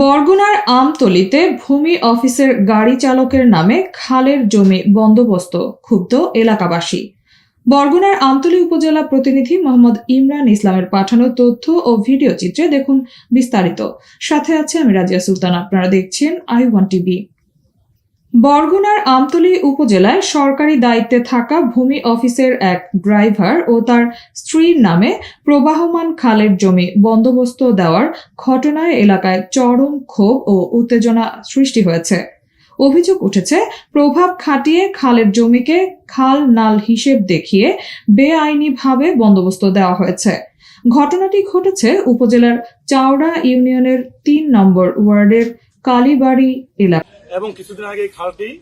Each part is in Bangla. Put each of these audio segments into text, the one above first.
বরগুনার আমতলিতে ভূমি অফিসের গাড়ি চালকের নামে খালের জমি বন্দোবস্ত ক্ষুব্ধ এলাকাবাসী। বরগুনার আমতলী উপজেলা প্রতিনিধি মোহাম্মদ ইমরান ইসলামের পাঠানো তথ্য ও ভিডিও চিত্রে দেখুন বিস্তারিত। সাথে আছে আমি রাজিয়া সুলতান, আপনারা দেখছেন আই ওয়ান টিভি। বরগুনার আমতলী উপজেলায় সরকারি দায়িত্বে থাকা ভূমি অফিসের এক ড্রাইভার ও তার স্ত্রীর নামে প্রবাহমান খালের জমি বন্দোবস্ত দেওয়ার ঘটনায় এলাকায় চরম ক্ষোভ ও উত্তেজনা সৃষ্টি হয়েছে। অভিযোগ উঠেছে, প্রভাব খাটিয়ে খালের জমিকে খাল নাল হিসেব দেখিয়ে বেআইনিভাবে বন্দোবস্ত দেওয়া হয়েছে। ঘটনাটি ঘটেছে উপজেলার চাওড়া ইউনিয়নের তিন নম্বর ওয়ার্ডের কালীবাড়ি এলাকা। এবং কিছুদিন আগে খালটি,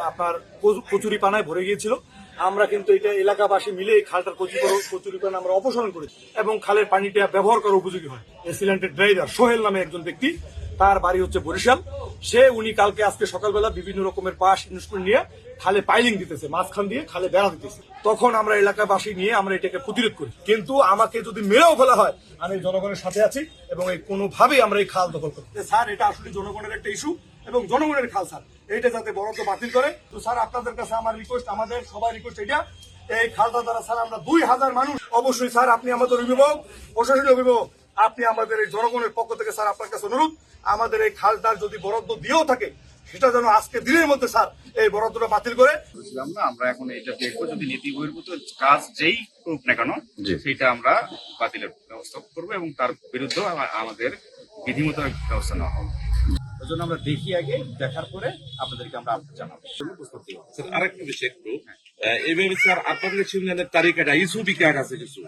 আপনার কচু- কচুরি পানায় ভরে গিয়েছিল। আমরা কিন্তু এটা এলাকাবাসী মিলে এই খালটার কচু কচুরি পানা আমরা অপসারণ করেছি। এবং খালের পানিটা ব্যবহার করার উপযোগী হয়। এই ড্রাইভার সোহেল নামে একজন ব্যক্তি তার বাড়ি হচ্ছে বরিশাল। সে উনি কালকে আজকে সকালবেলা বিভিন্ন রকমের বাঁশ ইনস্ট্রুমেন্ট নিয়ে খালে পাইলিং দিতেছে মাঝখান দিয়ে খালে বেড়া দিতেছে। তখন আমরা এলাকাবাসী নিয়ে আমরা এটাকে প্রতিরোধ করি। কিন্তু আমাকে যদি মেরেও ফেলা হয় আমি জনগণের সাথে আছি এবং এই কোনোভাবেই আমরা এই খাল দখল করি স্যার এটা আসলে জনগণের একটা ইস্যু এবং জনগণের খাল স্যার। এইটা যাতে বরাদ্দ বাতিল করে। তো স্যার আপনাদের কাছে আমার রিকোয়েস্ট আমাদের সবাই রিকোয়েস্ট এটা। এই খালটা দ্বারা স্যার আমরা দুই হাজার মানুষ অবশ্যই স্যার আপনি আমাদের অভিভাবক প্রশাসনীয় অভিভাবক। আপনি আমাদের এই জনগণের পক্ষ থেকে স্যার আপনার কাছে অনুরোধ আমাদের এই খালটার যদি বরাদ্দ দিয়েও থাকে সেটা যেন আজকে দিনের মধ্যে স্যার এই বরাদ্দটা বাতিল করে। বলছিলাম না আমরা এখন এটা দেখব যদি নীতি বহির্ভূত কাজ যেই করুক না কেন সেটা আমরা বাতিলের ব্যবস্থা করব এবং তার বিরুদ্ধে আমাদের বিধিমতো ব্যবস্থা নেওয়া হবে। ওই জন্য আমরা দেখি আগে দেখার পরে আপনাদেরকে আমরা আপডেট জানাব। স্যার আরেকটা বিষয় একটু। আহ, এভাবে স্যার আপনাদের সিউনিয়নের তালিকাটা ইসুবি কার্ড আছে কিছু?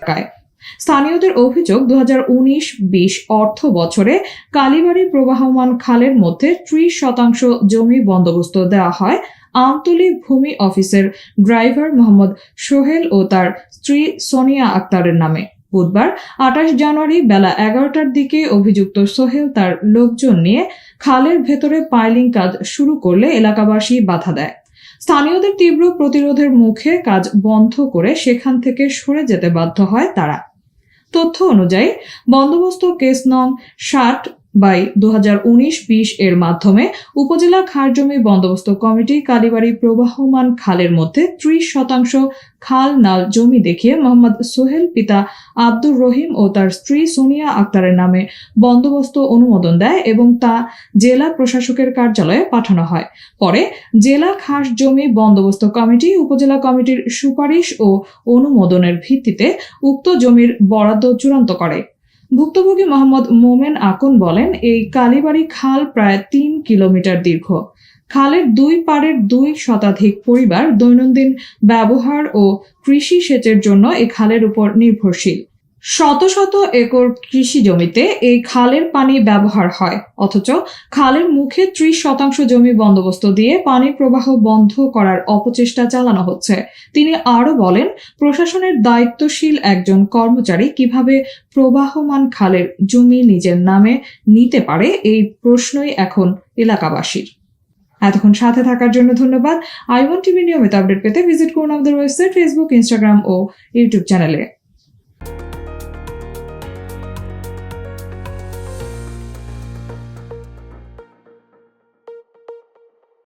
স্থানীয়দের অভিযোগ দু উনিশ বিশ অর্থ বছরে কালীবাড়ি প্রবাহমান খালের মধ্যে ত্রিশ শতাংশ জমি বন্দোবস্ত দেওয়া হয়। আমতলী ভূমি অফিসের ড্রাইভার মোহাম্মদ সোহেল ও তার স্ত্রী সোনিয়া আক্তারের নামে। বুধবার আঠাশ জানুয়ারি বেলা এগারোটার দিকে অভিযুক্ত সোহেল তার লোকজন নিয়ে খালের ভেতরে পাইলিং কাজ শুরু করলে এলাকাবাসী বাধা দেয়। স্থানীয়দের তীব্র প্রতিরোধের মুখে কাজ বন্ধ করে সেখান থেকে সরে যেতে বাধ্য হয় তারা। তথ্য অনুযায়ী, বন্দোবস্ত কেস নং ষাট বাই দু হাজার উনিশ বিশ এর মাধ্যমে উপজেলা খাল জমি বন্দোবস্ত কমিটি কালীবাড়ি প্রবাহমান খালের মধ্যে ত্রিশ শতাংশ খাল নাল জমি দেখিয়ে মোহাম্মদ সোহেল পিতা আব্দুর রহিম ও তার স্ত্রী সোনিয়া আক্তারের নামে বন্দোবস্ত অনুমোদন দেয় এবং তা জেলা প্রশাসকের কার্যালয়ে পাঠানো হয়। পরে জেলা খাস জমি বন্দোবস্ত কমিটি উপজেলা কমিটির সুপারিশ ও অনুমোদনের ভিত্তিতে উক্ত জমির বরাদ্দ চূড়ান্ত করে। ভুক্তভোগী মোহাম্মদ মোমেন আকন বলেন, এই কালীবাড়ি খাল প্রায় তিন কিলোমিটার দীর্ঘ। খালের দুই পাড়ের দুই শতাধিক পরিবার দৈনন্দিন ব্যবহার ও কৃষি সেচের জন্য এ খালের উপর নির্ভরশীল। শত শত একর কৃষি জমিতে এই খালের পানি ব্যবহার হয়। অথচ খালের মুখে ত্রিশ শতাংশ জমি বন্দোবস্ত দিয়ে পানি প্রবাহ বন্ধ করার অপচেষ্টা চালানো হচ্ছে। তিনি আরও বলেন, প্রশাসনের দায়িত্বশীল একজন কর্মচারী কীভাবে প্রবাহমান খালের জমি নিজের নামে নিতে পারে এই প্রশ্নই এখন এলাকাবাসীর। এতক্ষণ সাথে থাকার জন্য ধন্যবাদ। আই ওয়ান টিভি নিয়মিত আপডেট পেতে ভিজিট করুন আমাদের ওয়েবসাইট, ফেসবুক, ইনস্টাগ্রাম ও ইউটিউব চ্যানেলে।